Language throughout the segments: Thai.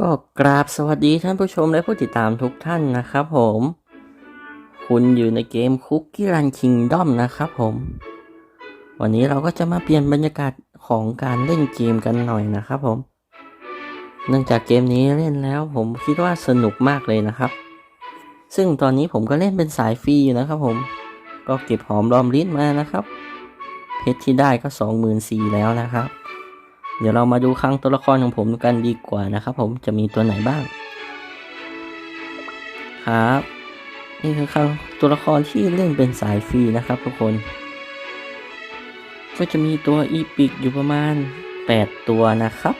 ก็กราบสวัสดีท่านผู้ชมและผู้ติดตามทุกท่านนะครับผม คุณอยู่ในเกมคุกกี้รันคิงด้อมนะครับผม วันนี้เราก็จะมาเปลี่ยนบรรยากาศของการเล่นเกมกันหน่อยนะครับผม เนื่องจากเกมนี้เล่นแล้วผมคิดว่าสนุกมากเลยนะครับ ซึ่งตอนนี้ผมก็เล่นเป็นสายฟรีอยู่นะครับผม ก็เก็บหอมรอมริบมานะครับ เพชรที่ได้ก็สองหมื่นสี่แล้วนะครับ เดี๋ยวเรามาดูครั้งตัวละครของผมกันดีกว่านะครับผมจะมีตัวไหนบ้าง ครับ นี่คือครั้งตัวละครที่เล่นเป็นสายฟรีนะครับทุกคน ก็จะมีตัวอีพิกอยู่ประมาณ 8 ตัวนะครับ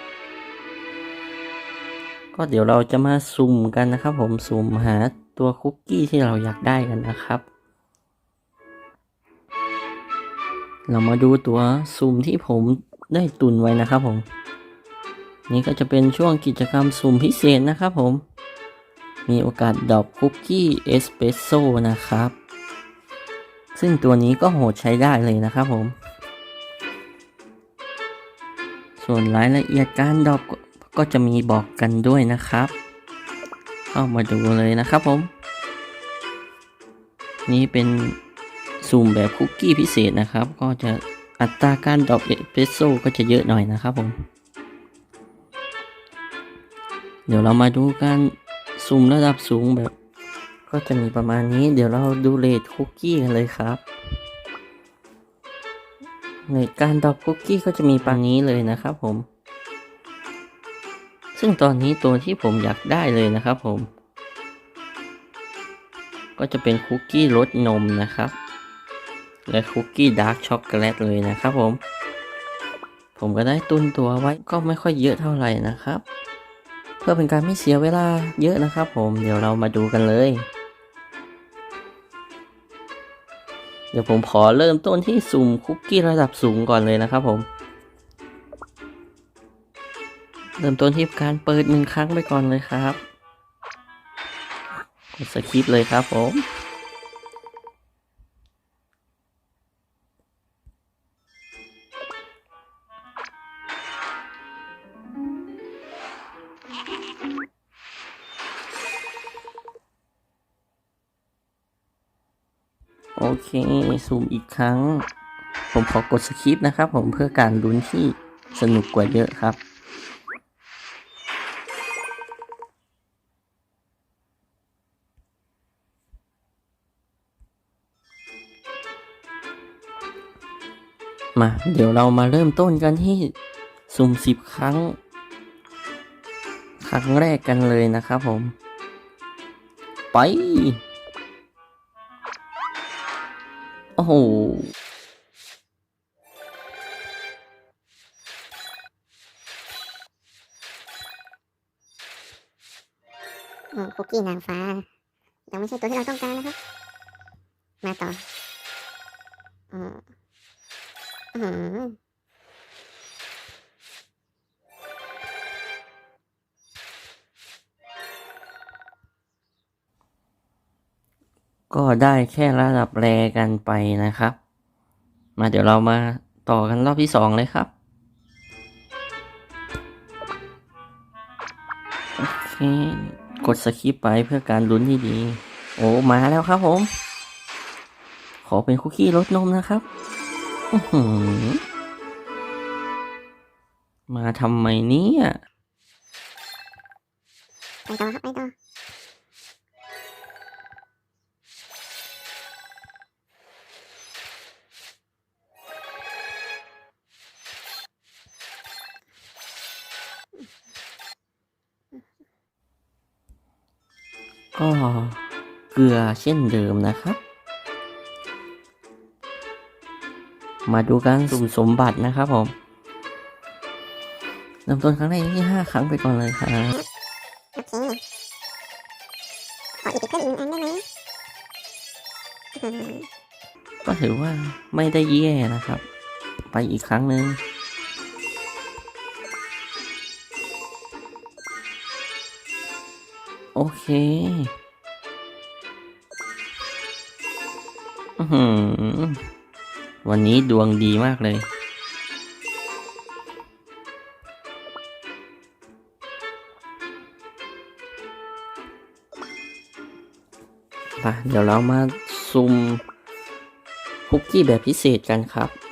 ก็เดี๋ยวเราจะมาสุ่มกันนะครับผมสุ่มหาตัวคุกกี้ที่เราอยากได้กันนะครับ เรามาดูตัวสุ่มที่ผม ได้ตุนไว้นะครับผม นี่ก็จะเป็นช่วงกิจกรรมสุ่มพิเศษนะครับผม มีโอกาสดอปคุกกี้เอสเปรสโซ่นะครับ ซึ่งตัวนี้ก็โหดใช้ได้เลยนะครับผม ส่วนรายละเอียดการดอปก็จะมีบอกกันด้วยนะครับ เข้ามาดูเลยนะครับผม นี่เป็นสุ่มแบบคุกกี้พิเศษนะครับ ก็จะอัตราการดรอปเอ เปรสโซ่ก็จะเยอะหน่อยนะครับผม เดี๋ยวเรามาดูการสุ่มระดับสูงแบบ ก็จะมีประมาณนี้ เดี๋ยวเราดูเรทคุกกี้กันเลยครับในการดอปคุกกี้ก็จะมีปานนี้เลยนะครับผม ซึ่งตอนนี้ตัวที่ผมอยากได้เลยนะครับผม ก็จะเป็นคุกกี้รสนมนะครับ และคุกกี้ดาร์กช็อกโกแลตเลยนะครับผม ผมก็ได้ตุนตัวไว้ก็ไม่ค่อยเยอะเท่าไหร่นะครับ เพื่อเป็นการไม่เสียเวลาเยอะนะครับ ผมเดี๋ยวเรามาดูกันเลย เดี๋ยวผมขอเริ่มต้นที่สุ่มคุกกี้ระดับสูงก่อนเลยนะครับ ผม เริ่มต้นที่การเปิดหนึ่งครั้งไปก่อนเลยครับกดสคิปเลยครับผม เค ซูมอีกครั้ง ผมขอกดสคิปนะครับ ผมเพื่อการลุ้นที่สนุกกว่าเยอะครับ มาเดี๋ยวเรามาเริ่มต้นกันที่สุ่มสิบครั้ง ครั้งแรกกันเลยนะครับผม ไป โอ้โหอืมคุกกี้นางฟ้ายังไม่ใช่ตัวที่เราต้องการนะครับ มาต่ออืมอืม ก็ได้แค่ระดับแรกันไปนะครับ มาเดี๋ยวเรามาต่อกันรอบที่สองเลยครับโอเคกดสคิปไปเพื่อการลุ้นที่ดี โอ้มาแล้วครับผม ขอเป็นคุกกี้รสนมนะครับมาทำไมเนี่ยไปต่อครับไปต่อ ก็เกลือเช่นเดิมนะครับ มาดูการสุ่มสมบัตินะครับผมเริ่มต้นครั้งแรกที่ห้าครั้งไปก่อนเลยครับโอเค ขออีกเพิ่มอีกหนึ่งอันได้ไหมอืมก็ถือว่าไม่ได้แย่นะครับ ไปอีกครั้งหนึ่ง เค วันนี้ดวงดีมากเลย เดี๋ยวเรามาซุ่มคุกกี้แบบพิเศษกันครับ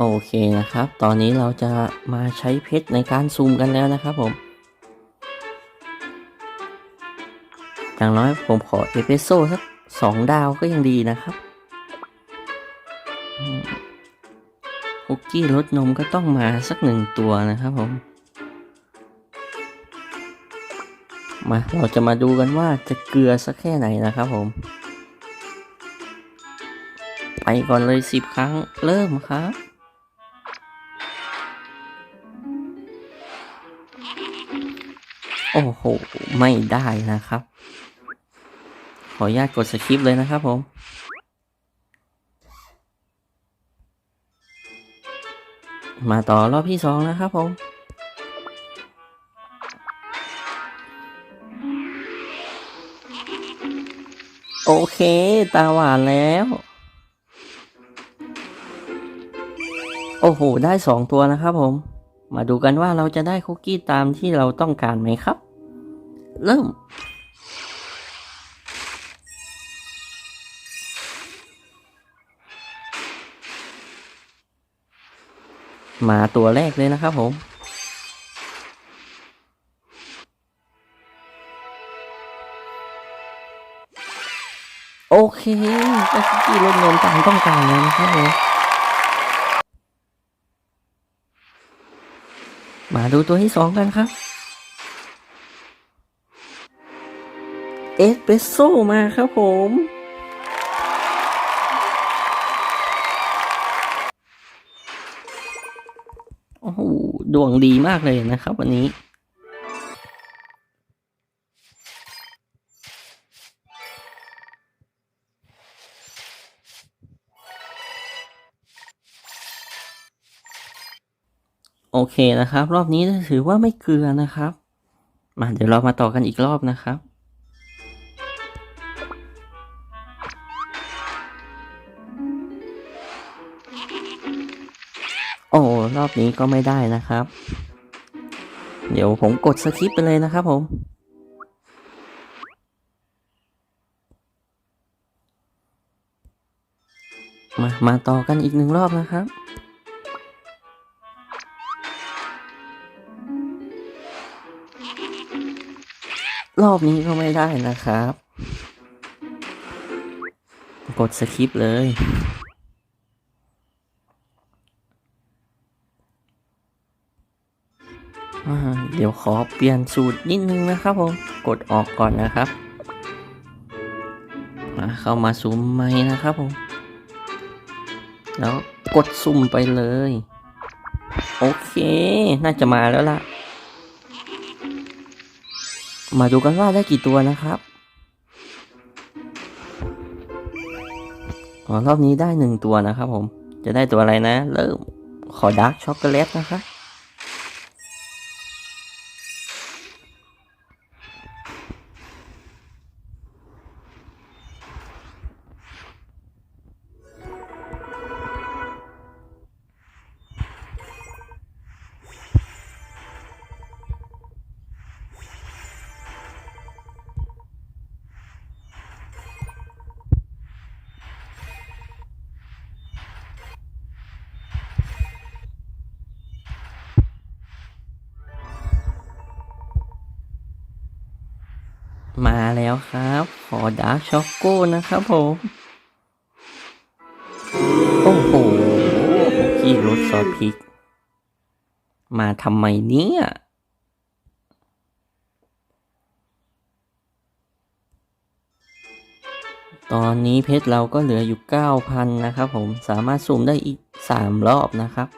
โอเคนะครับ ตอนนี้เราจะมาใช้เพชรในการซูมกันแล้วนะครับผม อย่างน้อยผมขอเอเปโซ่สักสองดาวก็ยังดีนะครับอืมคุกกี้รสนมก็ต้องมาสักหนึ่งตัวนะครับผม มาเราจะมาดูกันว่าจะเกลือสักแค่ไหนนะครับผม ไปก่อนเลยสิบครั้งเริ่มครับ โอ้โห ไม่ได้นะครับ ขออนุญาตกดสคริปต์เลยนะครับผม มาต่อรอบที่สองนะครับผมโอเค ตาหวานแล้ว โอ้โห ได้สองตัวนะครับผม มาดูกันว่าเราจะได้คุกกี้ตามที่เราต้องการไหมครับ เริ่ม มาตัวแรกเลยนะครับผมโอเคได้คุกกี้ลดนมตามต้องการแล้วนะครับผมมาดูตัวที่สองกันครับ เอสเปรสโซ่มาครับผม โอ้โห ดวงดีมากเลยนะครับวันนี้ โอเคนะครับ รอบนี้ถือว่าไม่เกลือนะครับ มาเดี๋ยวเรามาต่อกันอีกรอบนะครับ รอบนี้ก็ไม่ได้นะครับ เดี๋ยวผมกดสคิปไปเลยนะครับผม มา มาต่อกันอีกหนึ่งรอบนะครับรอบนี้ก็ไม่ได้นะครับ กดสคิปเลย อ่า เดี๋ยวขอเปลี่ยนสูตรนิดนึงนะครับผม กดออกก่อนนะครับมาเข้ามาซูมใหม่นะครับผม แล้วกดซุ่มไปเลย โอเค น่าจะมาแล้วล่ะ มาดูกันว่าได้กี่ตัวนะครับอรอบนี้ได้หนึ่งตัวนะครับผม จะได้ตัวอะไรนะ เริ่มขอดาร์กช็อกโกแลตนะครับ มาแล้วครับ ขอดาร์กช็อกโก้นะครับผม โอ้โหคุกกี้รสซอสพริก มาทำไมเนี่ยตอนนี้เพชรเราก็เหลืออยู่ 9,000 นะครับผมสามารถสุ่มได้อีก 3 รอบนะครับ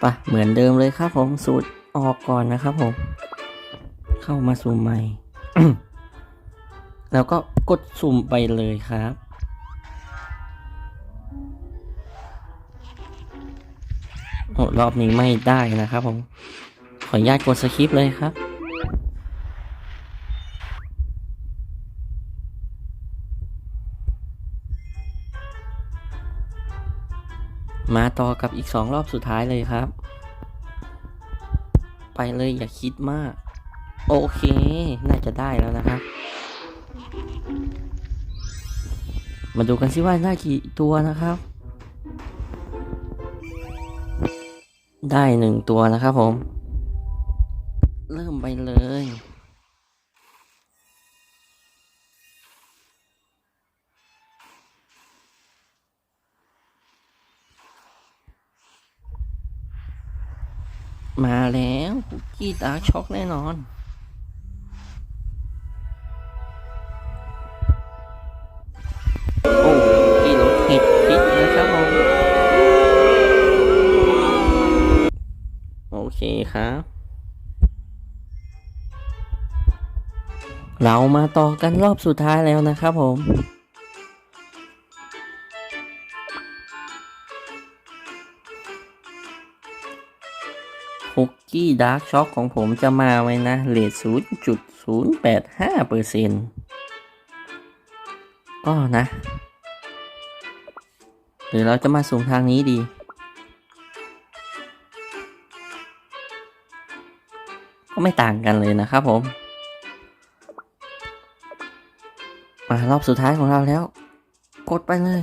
ไปะเหมือนเดิมเลยครับผมสูตรออกก่อนนะครับผม เข้ามาสุ่มใหม่ แล้วก็กดสุ่มไปเลยครับรอบนี้ไม่ได้นะครับผม ขออนุญาตกดสคริปต์เลยครับ มาต่อกับอีกสองรอบสุดท้ายเลยครับ ไปเลยอย่าคิดมาก โอเค น่าจะได้แล้วนะครับ มาดูกันสิว่าได้กี่ตัวนะครับ ได้หนึ่งตัวนะครับผม เริ่มไปเลยมาแล้วคุกกี้ดาร์กช็อกแน่นอน คครับ เรามาต่อกันรอบสุดท้ายแล้วนะครับผมคุกกี้ดาร์กช็อกของผมจะมาไว้นะเลท0.085เปอร์เซ็นต์ก็นะ หรือเราจะมาสุ่ทางนี้ดี ก็ไม่ต่างกันเลยนะครับผม มารอบสุดท้ายของเราแล้ว กดไปเลย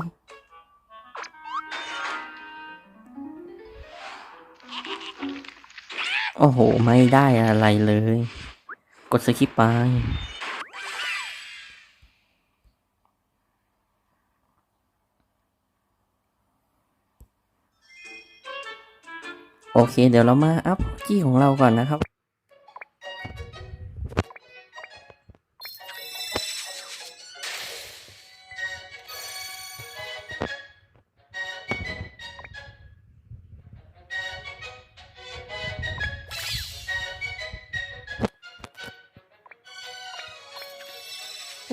โอ้โห ไม่ได้อะไรเลย กดสคิปไปโอเค เดี๋ยวเรามาอัพกี้ของเราก่อนนะครับ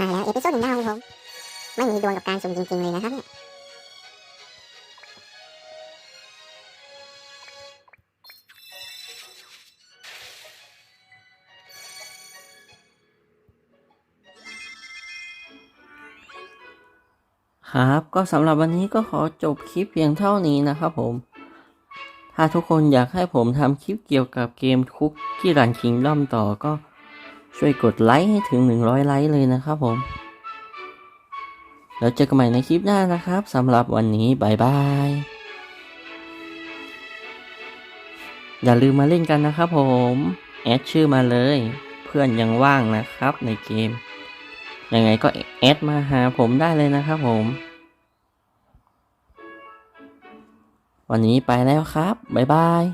มาแล้วเอพิโซดหนึ่งดาวของผมไม่มีดวงกับการสุ่มจริงๆเลยนะครับเนี่ยครับก็สำหรับวันนี้ก็ขอจบคลิปเพียงเท่านี้นะครับผม ถ้าทุกคนอยากให้ผมทำคลิปเกี่ยวกับเกมคุกกี้รันคิงด้อมต่อก็ ช่วยกดไลค์ให้ถึง 100 ไลค์เลยนะครับผม แล้วเจอกันใหม่ในคลิปหน้านะครับสำหรับวันนี้บายบาย อย่าลืมมาเล่นกันนะครับผม แอดชื่อมาเลย เพื่อนยังว่างนะครับในเกม ยังไงก็แอดมาหาผมได้เลยนะครับผม วันนี้ไปแล้วครับ บ๊ายบาย